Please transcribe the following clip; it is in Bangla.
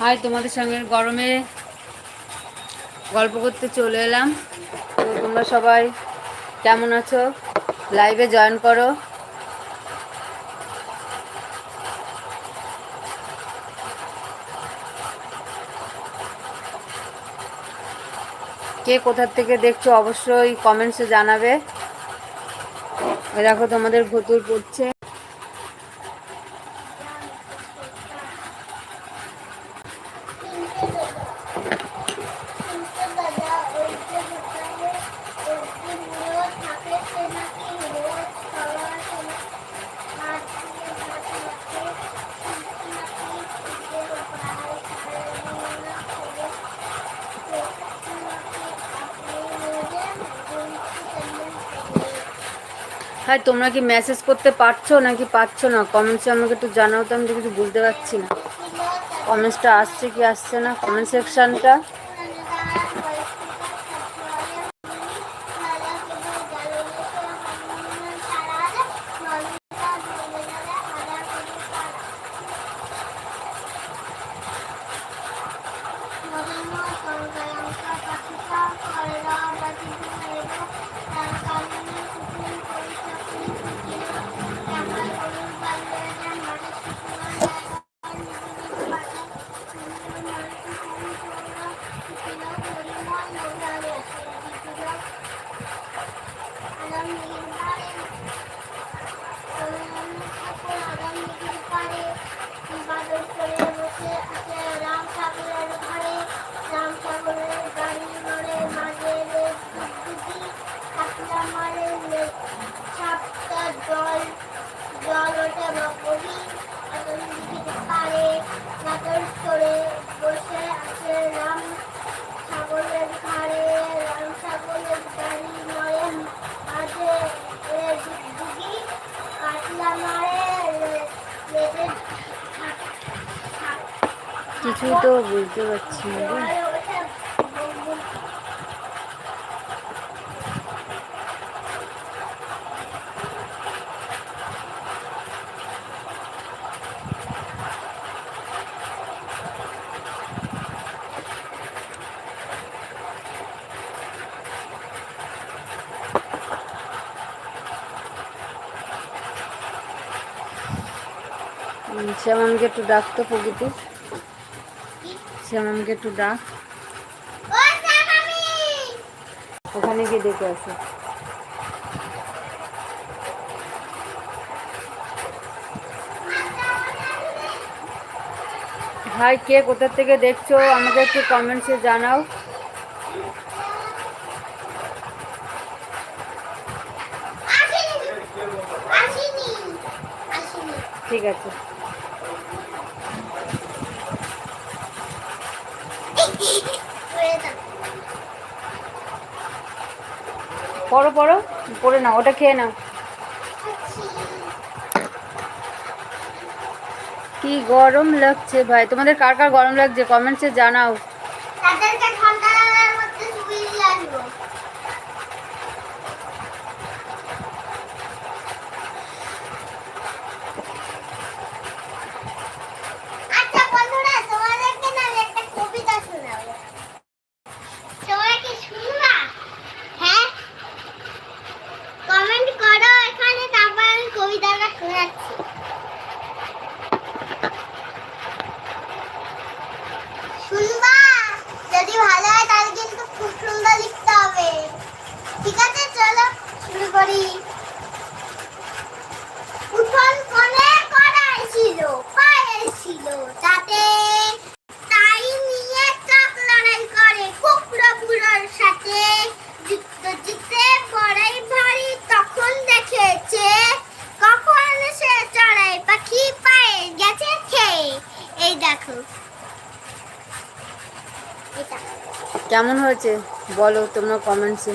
হাই তোমাদের সঙ্গে গরমে গল্প করতে চলে এলাম। তো তোমরা সবাই কেমন আছো? লাইভে জয়েন করো। কে কোথার থেকে দেখছ অবশ্যই কমেন্টসে জানাবে। দেখো তোমাদের ভুতুর পড়ছে। হ্যাঁ তোমরা কি মেসেজ করতে পারছ নাকি পারছ না? কমেন্টসে আমাকে একটু জানাও তো, আমি তো কিছু বুঝতে পারছি না। কমেন্টসটা আসছে কি আসছে না? কমেন্ট সেকশনটা নাটর করে বসে আছে রাম ছাগলের ঘাড়ে রাম ছাগলের গাড়ি নয়ন মাঝে দুগি কাটলা মারে লেজে কিছুই তো বুঝতে পারছি না। শ্যামামকে একটু ডাকতো প্রকৃতি শ্যামামকে একটু ডাক। ওখানে গিয়ে দেখে আসো। ভাই কে কোথা থেকে দেখছ? আমাকে একটু কমেন্টসে জানাও। ঠিক আছে হয়ে যাবে পড়ো পড়ো, পড়ে নাও, ওটা খেয়ে নাও। কি গরম লাগছে ভাই। তোমাদের কার কার গরম লাগছে? কমেন্টসে জানাও। করি। উঠোন কোণে কড়াই ছিল পায়েল ছিল, তাতে তাই নিয়ে কাক লড়াই করে কুকুরা বুড়োর সাথে। যুক্ত জিতে বড়াই ভারী, তখন দেখেছে কখন সে চড়াই পাখি পায়ে গেছে খেয়ে এই দেখো। কেমন হয়েছে? বলো তোমরা কমেন্টসে